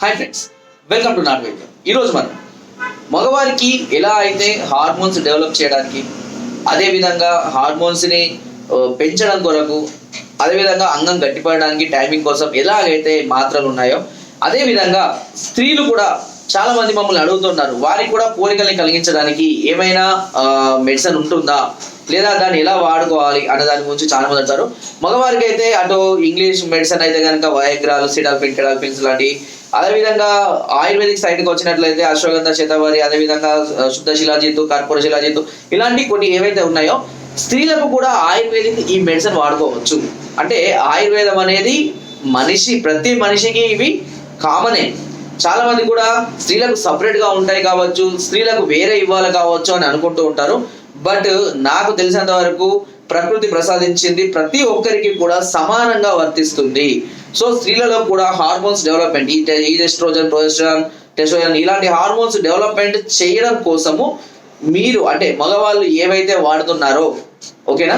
Hi friends welcome to not welcome ఈరోజు మనం మగవారికి ఎలా అయితే హార్మోన్స్ డెవలప్ చేయడానికి అదేవిధంగా హార్మోన్స్ని పెంచడం కొరకు అదేవిధంగా అంగం గట్టిపడడానికి టైమింగ్ కోసం ఎలాగైతే మాత్రలు ఉన్నాయో అదేవిధంగా స్త్రీలు కూడా చాలా మంది మమ్మల్ని అడుగుతున్నారు. వారికి కూడా కోరికల్ని కలిగించడానికి ఏమైనా మెడిసిన్ ఉంటుందా? లేదా దాన్ని ఎలా వాడుకోవాలి అనే దాని గురించి చాలా మంది అంటారు. మగవారికి అయితే అటు ఇంగ్లీష్ మెడిసిన్ అయితే కనుక వయగ్రాలు సిడాల్ఫిన్ కెడాల్ఫిన్స్ లాంటి అదేవిధంగా ఆయుర్వేదిక్ సైడ్కి వచ్చినట్లయితే అశ్వగంధ శతవారి అదేవిధంగా శుద్ధ శిలాజిత్తు కర్పూర శిలాజిత్తు ఇలాంటి కొన్ని ఏవైతే ఉన్నాయో స్త్రీలకు కూడా ఆయుర్వేదిక్ ఈ మెడిసిన్ వాడుకోవచ్చు. అంటే ఆయుర్వేదం అనేది మనిషి ప్రతి మనిషికి ఇవి కామనే చాలా మంది కూడా స్త్రీలకు సపరేట్గా ఉంటాయి కావచ్చు స్త్రీలకు వేరే ఇవ్వాలి కావచ్చు అని అనుకుంటూ ఉంటారు. బట్ నాకు తెలిసినంత వరకు ప్రకృతి ప్రసాదించింది ప్రతి ఒక్కరికి కూడా సమానంగా వర్తిస్తుంది. సో స్త్రీలలో కూడా హార్మోన్స్ డెవలప్మెంట్ ఈ టె- ప్రొజెస్ట్రాన్ టెస్ట్రోజన్ ఇలాంటి హార్మోన్స్ డెవలప్మెంట్ చేయడం కోసము మీరు అంటే మగవాళ్ళు ఏవైతే వాడుతున్నారో ఓకేనా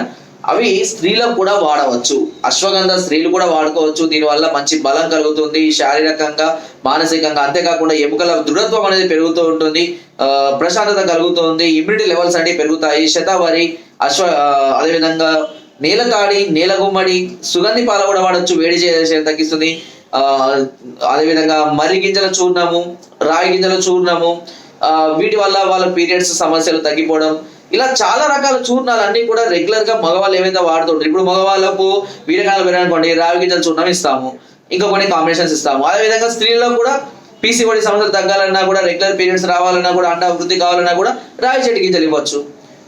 అవి స్త్రీలకు కూడా వాడవచ్చు. అశ్వగంధ స్త్రీలు కూడా వాడుకోవచ్చు. దీనివల్ల మంచి బలం కలుగుతుంది. శారీరకంగా మానసికంగా అంతేకాకుండా ఎముకల దృఢత్వం అనేది పెరుగుతూ ఉంటుంది. ప్రశాంతత కలుగుతుంది. ఇమ్యూనిటీ లెవెల్స్ అనేవి పెరుగుతాయి. శతావరి అశ్వ అదేవిధంగా నేలతాడి నేలగుమ్మడి సుగంధి పాల కూడా వాడచ్చు. వేడి చేసే తగ్గిస్తుంది. ఆ, అదేవిధంగా మర్రి గింజల చూర్ణము రాగి గింజల చూర్ణము ఆ, వీటి వల్ల వాళ్ళ పీరియడ్స్ సమస్యలు తగ్గిపోవడం ఇలా చాలా రకాల చూర్ణాలు అన్ని కూడా రెగ్యులర్గా మగవాళ్ళు ఏవైతే వాడుతుంటారు ఇప్పుడు మగవాళ్ళకు వీరకాలం పెరగనుకోండి రావి గింజల చూర్ణం ఇస్తాము. ఇంకా కొన్ని కాంబినేషన్స్ ఇస్తాము. అదేవిధంగా స్త్రీలలో కూడా పీసీఓడి సమస్యలు తగ్గాలన్నా కూడా రెగ్యులర్ పీరియడ్స్ రావాలన్నా కూడా అండ వృద్ధి కావాలన్నా కూడా రావి చెట్టు గింజలు ఇవ్వచ్చు.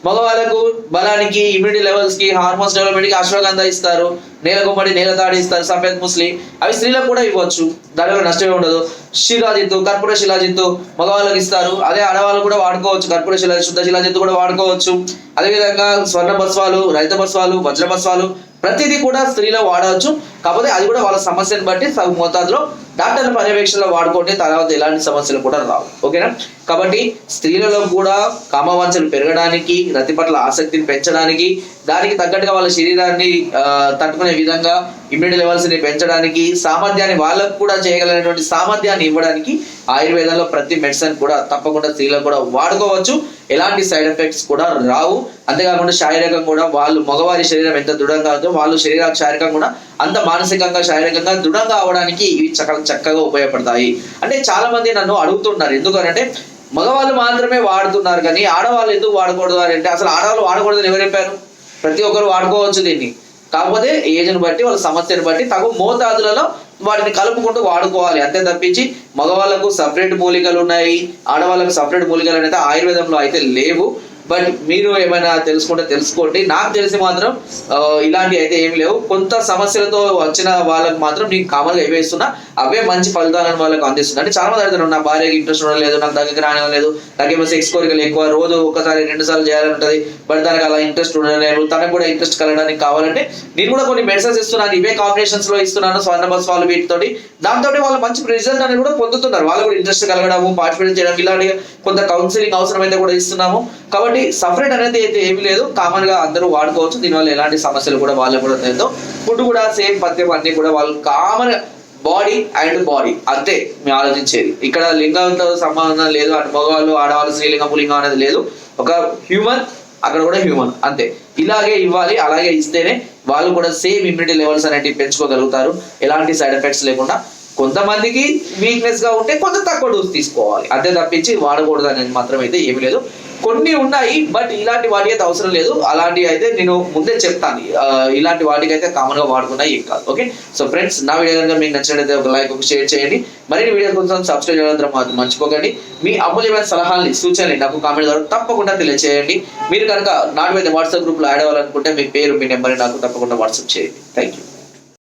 మగవాళ్ళకు బలానికి ఇమ్యూనిటీ లెవెల్స్కి హార్మోన్స్ డెవలప్మెంట్కి అశ్వగంధ ఇస్తారు నేల గుమ్మడి నేల తాడి ఇస్తారు సఫేద్ ముస్లి. అవి స్త్రీలకు కూడా ఇవ్వచ్చు. దానివల్ల నష్టమే ఉండదు. శిలాజిత్తు కర్పూర శిలాజిత్తు మగవాళ్ళకి ఇస్తారు. అదే ఆడవాళ్ళు కూడా వాడుకోవచ్చు. కర్పూర శిలా శుద్ధ శిలాజిత్తు కూడా వాడుకోవచ్చు. అదేవిధంగా స్వర్ణ బస్వాలు రైత బస్వాలు వజ్ర బస్వాలు ప్రతిదీ కూడా స్త్రీలో వాడవచ్చు. కాకపోతే అది కూడా వాళ్ళ సమస్యను బట్టి సగం మోతాదులో డాక్టర్ల పర్యవేక్షణలో వాడుకుంటే తర్వాత ఎలాంటి సమస్యలు కూడా రావు. ఓకేనా? కాబట్టి స్త్రీలలో కూడా కామవాంఛలు పెరగడానికి రతి పట్ల ఆసక్తిని పెంచడానికి దానికి తగ్గట్టుగా వాళ్ళ శరీరాన్ని తట్టుకునే విధంగా ఇమ్యూనిటీ లెవెల్స్ని పెంచడానికి సామర్థ్యాన్ని వాళ్ళకు కూడా చేయగలిగినటువంటి సామర్థ్యాన్ని ఇవ్వడానికి ఆయుర్వేదంలో ప్రతి మెడిసిన్ కూడా తప్పకుండా స్త్రీలకు కూడా వాడుకోవచ్చు. ఎలాంటి సైడ్ ఎఫెక్ట్స్ కూడా రావు. అంతేకాకుండా శారీరకంగా కూడా వాళ్ళు మగవారి శరీరం ఎంత దృఢంగా ఉందో వాళ్ళు శరీర శారీరకంగా కూడా అంత మానసికంగా శారీరకంగా దృఢంగా అవడానికి ఇవి చక్క చక్కగా ఉపయోగపడతాయి. అంటే చాలా మంది నన్ను అడుగుతున్నారు. ఎందుకనంటే మగవాళ్ళు మాత్రమే వాడుతున్నారు కానీ ఆడవాళ్ళు ఎందుకు వాడకూడదు అని అంటే అసలు ఆడవాళ్ళు వాడకూడదని ఎవరు చెప్పారు? ప్రతి ఒక్కరు వాడుకోవచ్చు దీన్ని. కాకపోతే ఏజ్ని బట్టి వాళ్ళ సమస్యను బట్టి తగు మోతాదులలో వాటిని కలుపుకుంటూ వాడుకోవాలి. అంతే తప్పించి మగవాళ్ళకు సపరేట్ మూలికలు ఉన్నాయి. ఆడవాళ్ళకు సపరేట్ మూలికలు అనేది ఆయుర్వేదంలో అయితే లేవు. బట్ మీరు ఏమైనా తెలుసుకుంటే తెలుసుకోండి. నాకు తెలిసి మాత్రం ఇలాంటివి అయితే ఏమి లేవు. కొంత సమస్యలతో వచ్చిన వాళ్ళకి మాత్రం నేను కామన్గా గా అవే మంచి ఫలితాలను వాళ్ళకి అందిస్తుంది అంటే చాలా మంది అడుగుతారు నా భార్యకి ఇంట్రెస్ట్ ఉండడం లేదు నాకు దగ్గర రాని లేదు నాకేమో సెక్స్ కోరికలు ఎక్కువ రోజు ఒకసారి రెండు సార్లు చేయాలని ఉంటుంది బట్ దానికి అలా ఇంట్రెస్ట్ ఉండలేదు తనకు కూడా ఇంట్రెస్ట్ కలగడానికి కావాలంటే నేను కూడా కొన్ని మెడిసిన్స్ ఇస్తున్నాను. ఇవే కాంబినేషన్స్లో ఇస్తున్నాను స్వర్ణ బస్ వాళ్ళు వీటితోటి. దాంతో వాళ్ళు మంచి రిజల్ట్ అనేది కూడా పొందుతున్నారు. వాళ్ళు కూడా ఇంట్రెస్ట్ కలగడము పార్టిసిపేట్ చేయడం ఇలాంటి కొంత కౌన్సిలింగ్ అవసరమైతే కూడా ఇస్తున్నాము. కాబట్టి సపరేట్ అనేది అయితే ఏమీ లేదు. కామన్గా అందరూ వాడుకోవచ్చు. దీనివల్ల ఎలాంటి సమస్యలు కూడా వాళ్ళకు కూడా లేదు ఫుడ్ కూడా సేమ్ పద్యం అన్ని కూడా వాళ్ళు కామన్ బాడీ అండ్ బాడీ అంతే మేము ఆలోచించేది. ఇక్కడ లింగంతో సంబంధం లేదు. అటు మగవాళ్ళు ఆడవాళ్ళు స్త్రీలింగం పులింగం అనేది లేదు. ఒక హ్యూమన్ అక్కడ కూడా హ్యూమన్ అంతే. ఇలాగే ఇవ్వాలి. అలాగే ఇస్తేనే వాళ్ళు కూడా సేమ్ ఇమ్యూనిటీ లెవెల్స్ అనేటివి పెంచుకోగలుగుతారు. ఎలాంటి సైడ్ ఎఫెక్ట్స్ లేకుండా కొంతమందికి వీక్నెస్గా ఉంటే కొంత తక్కువ డోస్ తీసుకోవాలి. అంతే తప్పించి వాడకూడదు అనేది మాత్రం అయితే ఏమీ లేదు. కొన్ని ఉన్నాయి బట్ ఇలాంటి వాటికి అయితే అవసరం లేదు. అలాంటివి అయితే నేను ముందే చెప్తాను. ఇలాంటి వాటికి అయితే కామన్గా వాడుకున్నా ఏం కాదు. ఓకే సో ఫ్రెండ్స్ నా వీడియో కనుక మీకు నచ్చినట్లయితే ఒక లైక్ ఒక షేర్ చేయండి. మరిన్ని వీడియో కోసం సబ్స్క్రైబ్ చేయడం మాత్రం మర్చిపోకండి. మీ అమూల్యమైన సలహాలని సూచనలు నాకు కామెంట్ ద్వారా తప్పకుండా తెలియజేయండి మీరు కనుక నాటు మీద వాట్సాప్ గ్రూప్లో యాడ్ అవ్వాలనుకుంటే మీ పేరు మీ నెంబర్ నాకు తప్పకుండా వాట్సాప్ చేయండి. Thank you